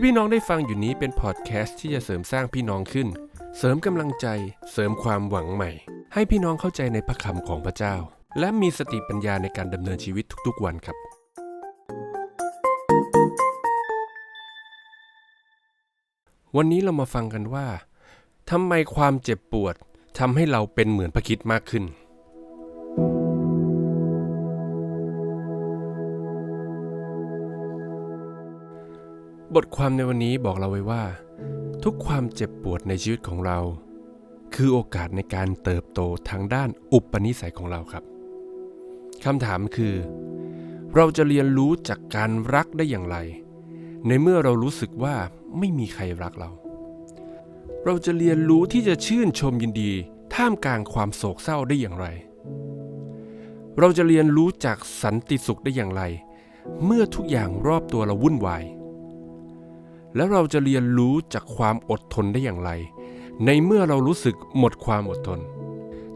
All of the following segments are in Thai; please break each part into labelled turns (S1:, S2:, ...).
S1: ที่พี่น้องได้ฟังอยู่นี้เป็นพอดแคสต์ที่จะเสริมสร้างพี่น้องขึ้น เสริมกำลังใจ เสริมความหวังใหม่ ให้พี่น้องเข้าใจในพระคำของพระเจ้า และมีสติปัญญาในการดำเนินชีวิตทุกๆวันครับ วันนี้เรามาฟังกันว่าทำไมความเจ็บปวดทำให้เราเป็นเหมือนพระคิดมากขึ้น บทความในวันนี้บอกเราไว้ว่า ทุกความเจ็บปวดในชีวิตของเรา คือโอกาสในการเติบโตทางด้านอุปนิสัยของเราครับคำถามคือ เราจะเรียนรู้จากการรักได้อย่างไร ในเมื่อเรารู้สึกว่าไม่มีใครรักเรา เราจะเรียนรู้ที่จะชื่นชมยินดี ท่ามกลางความโศกเศร้าได้อย่างไร เราจะเรียนรู้จากสันติสุขได้อย่างไร เมื่อทุกอย่างรอบตัวเราวุ่นวาย แล้วเราจะเรียนรู้จากความอดทนได้อย่างไร ในเมื่อเรารู้สึกหมดความอดทน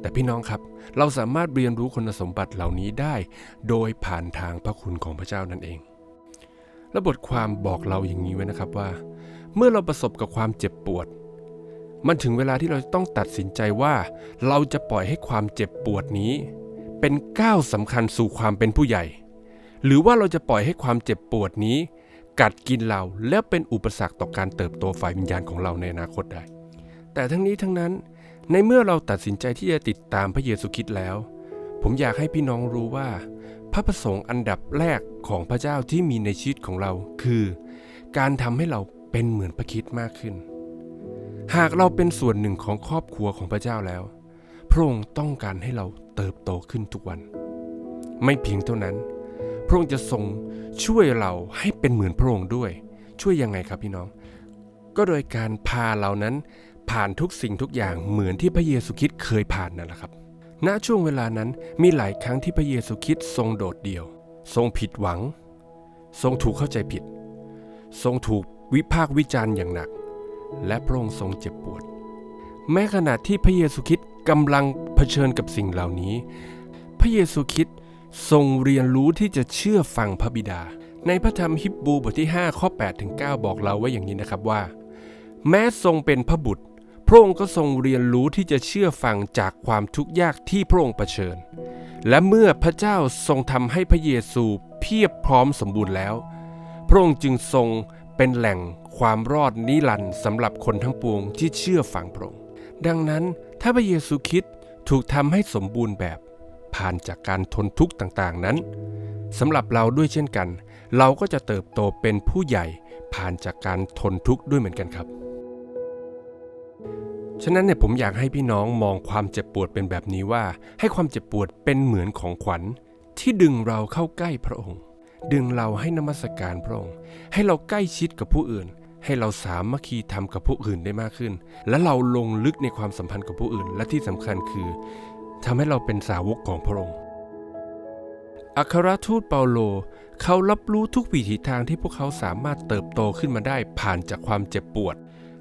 S1: แต่พี่น้องครับ เราสามารถเรียนรู้คุณสมบัติเหล่านี้ได้ โดยผ่านทางพระคุณของพระเจ้านั่นเอง และบทความบอกเราอย่างนี้ไว้นะครับว่า เมื่อเราประสบกับความเจ็บปวด มันถึงเวลาที่เราต้องตัดสินใจว่า เราจะปล่อยให้ความเจ็บปวดนี้ เป็นก้าวสำคัญสู่ความเป็นผู้ใหญ่ หรือว่าเราจะปล่อยให้ความเจ็บปวดนี้ กัดกินเราและเป็นอุปสรรคต่อการเติบโตฝ่ายวิญญาณของเราในอนาคตได้ แต่ทั้งนี้ทั้งนั้น ในเมื่อเราตัดสินใจที่จะติดตามพระเยซูคริสต์แล้ว ผมอยากให้พี่น้องรู้ว่า พระประสงค์อันดับแรกของพระเจ้าที่มีในชีวิตของเรา คือ การทำให้เราเป็นเหมือนพระคิดมากขึ้น หากเราเป็นส่วนหนึ่งของครอบครัวของพระเจ้าแล้ว พระองค์ต้องการให้เราเติบโตขึ้นทุกวัน ไม่เพียงเท่านั้น พระองค์จะทรงช่วยเราให้เป็นเหมือนพระองค์ด้วย ช่วยยังไงครับพี่น้อง ก็โดยการพาเรานั้นผ่านทุกสิ่งทุกอย่างเหมือนที่พระเยซูคริสต์เคยผ่านนั่นแหละครับ ณช่วงเวลานั้นมีหลายครั้งที่พระเยซูคริสต์ทรงโดดเดี่ยว ทรงผิดหวัง ทรงถูกเข้าใจผิด ทรงถูกวิพากษ์วิจารณ์อย่างหนัก และพระองค์ทรงเจ็บปวด แม้ขณะที่พระเยซูคริสต์กำลังเผชิญกับสิ่งเหล่านี้ พระเยซูคริสต์ ทรงเรียนรู้ที่จะเชื่อฟังพระบิดา ในพระธรรมฮิบรูบทที่ 5 ข้อ8ถึง9บอกเราไว้อย่างนี้นะครับว่า แม้ทรงเป็นพระบุตร พระองค์ก็ทรงเรียนรู้ที่จะเชื่อฟังจากความทุกข์ยากที่พระองค์เผชิญ และเมื่อพระเจ้าทรงทำให้พระเยซูเพียบพร้อมสมบูรณ์แล้ว พระองค์จึงทรงเป็นแหล่งความรอดนิรันดร์สำหรับคนทั้งปวงที่เชื่อฟังพระองค์ดังนั้นถ้าพระเยซูคริสต์ถูกทำให้สมบูรณ์แบบ ผ่านจากการทนทุกข์ต่างๆนั้นสำหรับเราด้วยเช่นกัน เราก็จะเติบโตเป็นผู้ใหญ่ผ่านจากการทนทุกข์ด้วยเหมือนกันครับ ฉะนั้นเนี่ยผมอยากให้พี่น้องมองความเจ็บปวดเป็นแบบนี้ว่า ให้ความเจ็บปวดเป็นเหมือนของขวัญ ที่ดึงเราเข้าใกล้พระองค์ ดึงเราให้นมัสการพระองค์ ให้เราใกล้ชิดกับผู้อื่น ให้เราสามัคคีทำกับผู้อื่นได้มากขึ้น และเราลงลึกในความสัมพันธ์กับผู้อื่น และที่สำคัญคือ ทำให้เราเป็นสาวกของพระองค์อัครทูตเปาโลเขารับรู้ทุกวิถีทางที่พวกเขาสามารถเติบโตขึ้นมาได้ผ่านจากความเจ็บปวด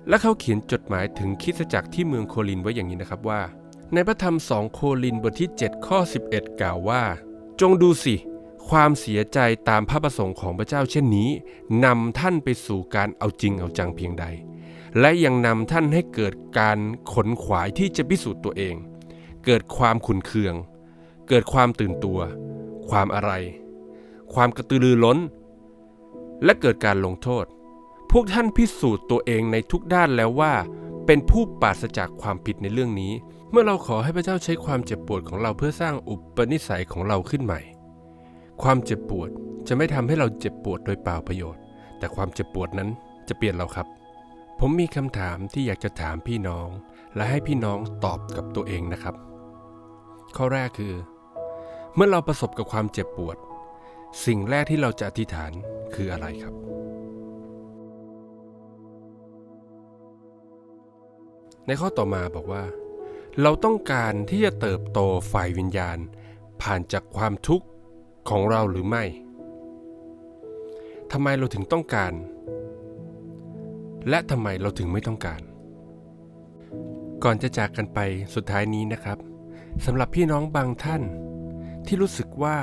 S1: และเขาเขียนจดหมายถึงคริสจักรที่เมืองโคลินไว้อย่างนี้นะครับว่า ในพระธรรมสองโคลินบทที่ 7 ข้อ 11 กล่าวว่า จงดูสิ ความเสียใจตามพระประสงค์ของพระเจ้าเช่นนี้นำท่านไปสู่การเอาจริงเอาจังเพียงใด และยังนำท่านให้เกิดการขนขวายที่จะพิสูจน์ตัวเอง เกิดความขุนเคือง เกิดความตื่นตัว ความอะไร ความกระตือรือร้น และเกิดการลงโทษ พวกท่านพิสูจน์ตัวเองในทุกด้านแล้วว่า เป็นผู้ปราศจากความผิดในเรื่องนี้ เมื่อเราขอให้พระเจ้าใช้ความเจ็บปวดของเราเพื่อสร้างอุปนิสัยของเราขึ้นใหม่ ความเจ็บปวดจะไม่ทำให้เราเจ็บปวดโดยเปล่าประโยชน์ แต่ความเจ็บปวดนั้นจะเปลี่ยนเราครับ ผมมีคำถามที่อยากจะถามพี่น้อง และให้พี่น้องตอบกับตัวเองนะครับ ข้อแรกคือ เมื่อเราประสบกับความเจ็บปวด สิ่งแรกที่เราจะอธิษฐานคืออะไรครับ ในข้อต่อมาบอกว่า เราต้องการที่จะเติบโตฝ่ายวิญญาณ ผ่านจากความทุกข์ของเราหรือไม่ทำไมเราถึงต้องการ และทำไมเราถึงไม่ต้องการ ก่อนจะจากกันไปสุดท้ายนี้นะครับ สำหรับพี่น้องบางท่าน ที่รู้สึกว่า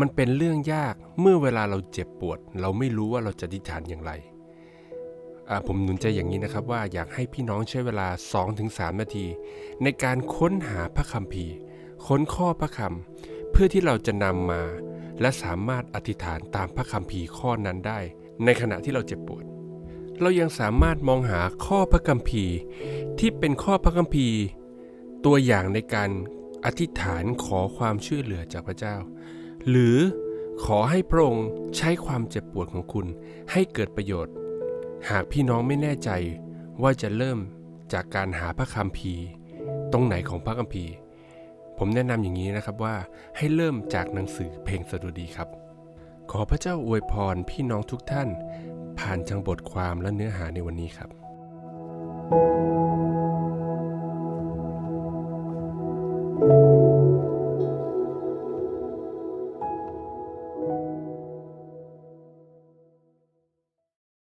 S1: มันเป็นเรื่องยากเมื่อเวลาเราเจ็บปวด เราไม่รู้ว่าเราจะอธิษฐานอย่างไร ผมหนุนใจอย่างนี้นะครับว่าอยากให้พี่น้องใช้เวลา 2-3 นาที ในการค้นหาพระคัมภีร์ค้นข้อพระคำเพื่อที่เราจะนำมา และสามารถอธิษฐานตามพระคัมภีร์ข้อนั้นได้ ในขณะที่เราเจ็บปวด เรายังสามารถมองหาข้อพระคัมภีร์ที่เป็นข้อพระคัมภีร์ ตัวอย่างในการอธิษฐานขอความช่วยเหลือจากพระเจ้า หรือขอให้พระองค์ใช้ความเจ็บปวดของคุณให้เกิดประโยชน์ หากพี่น้องไม่แน่ใจว่าจะเริ่มจากการหาพระคัมภีร์ ตรงไหนของพระคัมภีร์ ผมแนะนำอย่างนี้นะครับว่าให้เริ่มจากหนังสือเพลงสดุดีครับ ขอพระเจ้าอวยพรพี่น้องทุกท่าน ผ่านทางบทความและเนื้อหาในวันนี้ครับ